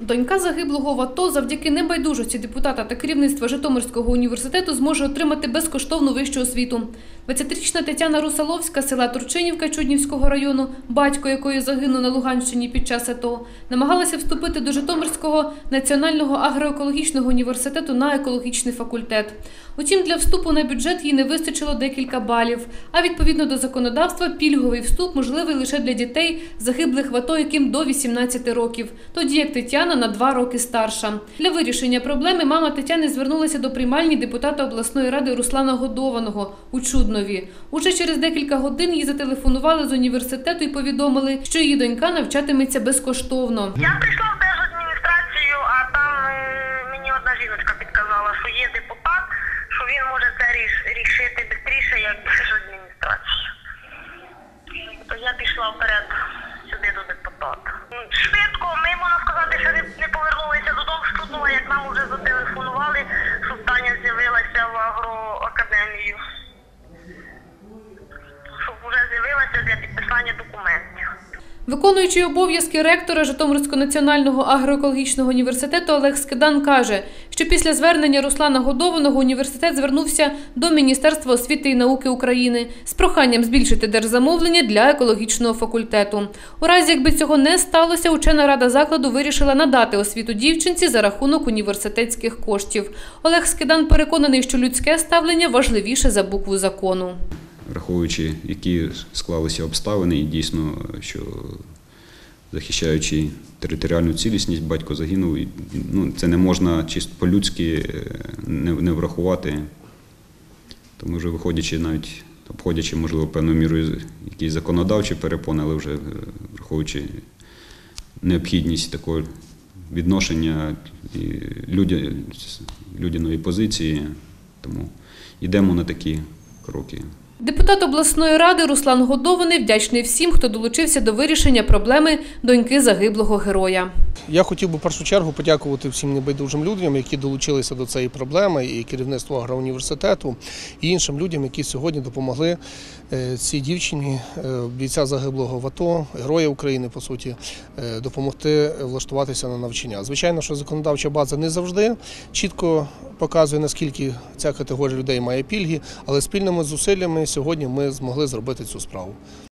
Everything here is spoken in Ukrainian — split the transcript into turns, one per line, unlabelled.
Донька загиблого в АТО завдяки небайдужості депутата та керівництва Житомирського університету зможе отримати безкоштовну вищу освіту. 20-річна Тетяна Русаловська з села Турчинівка Чуднівського району, батько якої загинув на Луганщині під час АТО, намагалася вступити до Житомирського національного агроекологічного університету на екологічний факультет. Утім, для вступу на бюджет їй не вистачило декілька балів. А відповідно до законодавства, пільговий вступ можливий лише для дітей, загиблих в АТО, яким до 18 років, тоді як Тетяна на два роки старша. Для вирішення проблеми мама Тетяни звернулася до приймальні депутата обласної ради Руслана Годованого у Чуднові. Уже через декілька годин їй зателефонували з університету і повідомили, що її донька навчатиметься безкоштовно.
Я прийшла в держадміністрацію, а там е, мені одна жіночка підказала, що є депутат, що він може це рішити швидше, як держадміністрація. То я пішла вперед сюди до депутата. Швидко, ми можна сказати,
Виконуючий обов'язки ректора Житомирського національного агроекологічного університету Олег Скидан каже, що після звернення Руслана Годованого університет звернувся до Міністерства освіти і науки України з проханням збільшити держзамовлення для екологічного факультету. У разі, якби цього не сталося, учена рада закладу вирішила надати освіту дівчинці за рахунок університетських коштів. Олег Скидан переконаний, що людське ставлення важливіше за букву закону.
Враховуючи, які склалися обставини, і дійсно, що захищаючи територіальну цілісність, батько загинув. І, ну, це не можна чисто по-людськи е, не, не врахувати. Тому вже виходячи навіть, обходячи, можливо, певною мірою якісь законодавчі перепони, але вже е, враховуючи необхідність такого відношення людя- людяної позиції, тому йдемо на такі кроки.
Депутат обласної ради Руслан Годований вдячний всім, хто долучився до вирішення проблеми доньки загиблого героя.
Я хотів би в першу чергу подякувати всім небайдужим людям, які долучилися до цієї проблеми, і керівництву агроуніверситету, і іншим людям, які сьогодні допомогли е, цій дівчині, е, бійця загиблого в АТО, героя України, по суті, е, допомогти влаштуватися на навчання. Звичайно, що законодавча база не завжди чітко показує, наскільки ця категорія людей має пільги, але спільними зусиллями сьогодні ми змогли зробити цю справу.